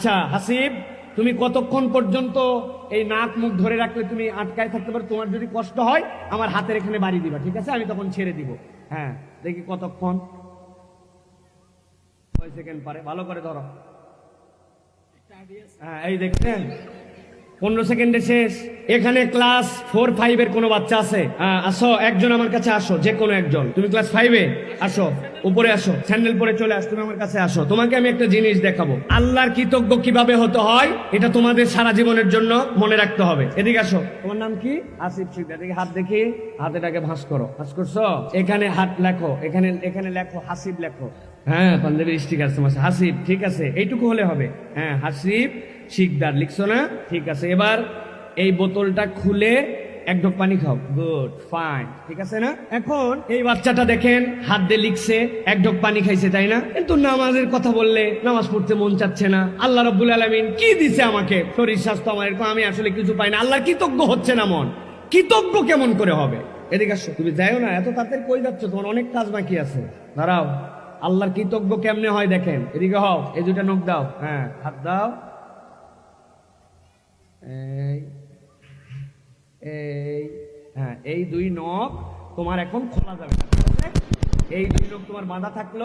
আচ্ছা হাসিব, তুমি কতক্ষণ পর্যন্ত এই নাক মুখ ধরে রাখলে তুমি আটকায় থাকতে পারো? তোমার যদি কষ্ট হয়, আমার হাতের এখানে বাড়ি দিবা, ঠিক আছে? আমি তখন ছেড়ে দিব। হ্যাঁ দেখি কতক্ষণ। সেকেন্ড পারে? ভালো করে ধরো। হ্যাঁ এই দেখছেন পনেরো সেকেন্ডে শেষ। এখানে ক্লাস ফোর ফাইভ এর কোনো বাচ্চা আছে? হ্যাঁ, আসো একজন আমার কাছে আসো যে কোনো একজন। তুমি ক্লাস ফাইভে আসো উপরে আসো স্যান্ডেল পরে চলে আস তুমি আমার কাছে আসো। তোমাকে আমি একটা জিনিস দেখাবো। আল্লাহর কৃতজ্ঞ কীভাবে হতে হয় এটা তোমাদের সারা জীবনের জন্য মনে রাখতে হবে। এদিকে আসো। তোমার নাম কি? আসিফ শিকদার। এদিকে হাত দেখি। হাতেটাকে ভাঁজ করো। ভাঁজ করছ? এখানে হাত লেখো। এখানে এখানে লেখো হাসিব লেখো। হ্যাঁ পাঞ্জাবি স্টিকার তোমার হাসিব, ঠিক আছে, এইটুকু হলে হবে। হ্যাঁ হাসিব, শিকদার, লিখছো না? ঠিক আছে, এবার এই বোতলটা খুলে এক ঢোক পানি খাও। গুড, ফাইন, ঠিক আছে না? এখন এই বাচ্চাটা দেখেন, হাত দিয়ে লিখছে, এক ঢোক পানি খাইছে, তাই না? কিন্তু নামাজের কথা বললে নামাজ পড়তে মন চাচ্ছে না। আল্লাহ রব্বুল আলমিন কি দিছে আমাকে? শরীর স্বাস্থ্য আমার এরকম, আমি আসলে কিছু পাই না। আল্লাহ কৃতজ্ঞ হচ্ছে না মন। কৃতজ্ঞ কেমন করে হবে? এদিকে আসো, তুমি যাইও না, এত তাড়াতাড়ি কই যাচ্ছ? তোমার অনেক কাজ বাকি আছে। দাঁড়াও। আল্লাহর কৃতজ্ঞ কেমনে হয় দেখেন? এদিকে হও, এই দুটা নখ দাও। হ্যাঁ হাত দাও। এই এই হ্যাঁ এই দুই নখ তোমার এখন খোলা যাবে। না? এই দুই নখ তোমার বাঁধা থাকল,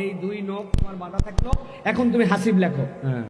এই দুই নখ তোমার বাঁধা থাকল। এখন তুমি হাসিব লেখো। হ্যাঁ।